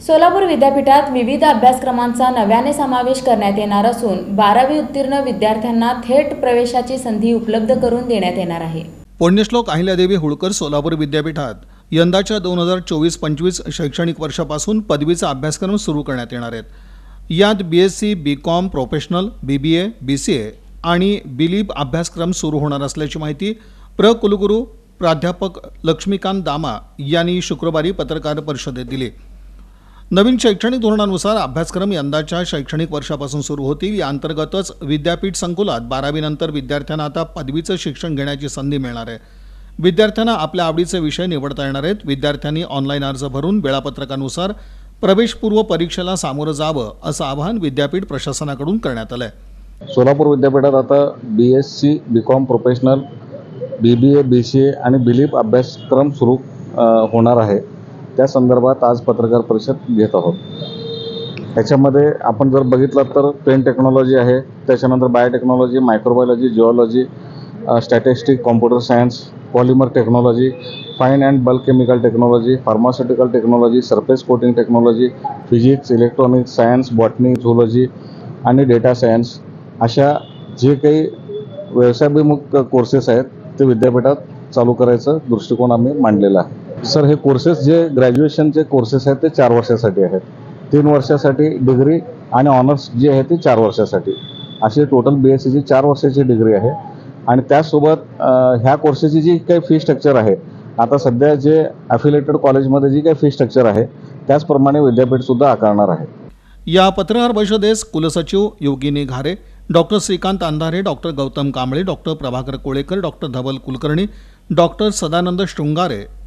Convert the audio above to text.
सोलापूर विद्यापीठात विविध अभ्यासक्रमांचा नव्याने समावेश करण्यात येणार असून बारावी उत्तीर्ण विद्यार्थ्यांना थेट प्रवेशाची संधी उपलब्ध करून देण्यात येणार आहे. पुण्यश्लोक अहिल्यादेवी होळकर सोलापूर विद्यापीठात यंदाच्या दोन हजार चोवीस पंचवीस शैक्षणिक वर्षापासून पदवीचा अभ्यासक्रम सुरू करण्यात येणार आहेत. यात B S C B com professional B B A B C A आणि बिलीप अभ्यासक्रम सुरू होणार असल्याची माहिती प्र कुलगुरू प्राध्यापक लक्ष्मीकांत दामा यांनी शुक्रवारी पत्रकार परिषदेत दिली. नवीन शैक्षणिक धोरणानुसार अभ्यासक्रम यंदाच्या शैक्षणिक वर्षापासून सुरू होतील. या अंतर्गतच विद्यापीठ संकुलात बारावीनंतर विद्यार्थ्यांना आता पदवीचं शिक्षण घेण्याची संधी मिळणार आहे. विद्यार्थ्यांना आपल्या आवडीचे विषय निवडता येणार आहेत. विद्यार्थ्यांनी ऑनलाईन अर्ज भरून वेळापत्रकानुसार प्रवेशपूर्व परीक्षेला सामोरं जावं असं आवाहन विद्यापीठ प्रशासनाकडून करण्यात आलं आहे सोलापूर विद्यापीठात आता B S C B com professional B B A B C A आणि बिलीप अभ्यासक्रम सुरू होणार आहे. त्या संदर्भात आज पत्रकार परिषद घेत आहोत. ह्याच्यामध्ये आपण जर बघितलं तर पेन टेक्नॉलॉजी आहे त्याच्यानंतर biotechnology microbiology geology statistic computer science polymer technology fine and bulk chemical technology pharmaceutical technology surface coating technology physics electronics science botany zoology आणि डेटा सायन्स अशा जे काही व्यवसायाभिमुख कोर्सेस आहेत ते विद्यापीठात चालू करायचं दृष्टिकोन आम्ही मांडलेला आहे. सर हे कोर्सेस जे ग्रॅज्युएशनचे कोर्सेस आहेत ते चार वर्षासाठी आहेत. तीन वर्षासाठी डिग्री आणि ऑनर्स जे आहे ते चार वर्षासाठी. अशी टोटल बी एस सीची चार वर्षाची डिग्री आहे. आणि त्याचसोबत ह्या कोर्सेसची जी काही फी स्ट्रक्चर आहे आता सध्या जे अफिलेटेड कॉलेजमध्ये जी काही फी स्ट्रक्चर आहे त्याचप्रमाणे विद्यापीठसुद्धा आकारणार आहे. या पत्रकार परिषदेस कुलसचिव Yogini Ghare doctor Shrikant Andhare doctor Gautam Kamble doctor Prabhakar Kolekar doctor Dhaval Kulkarni doctor Sadanand Shrungare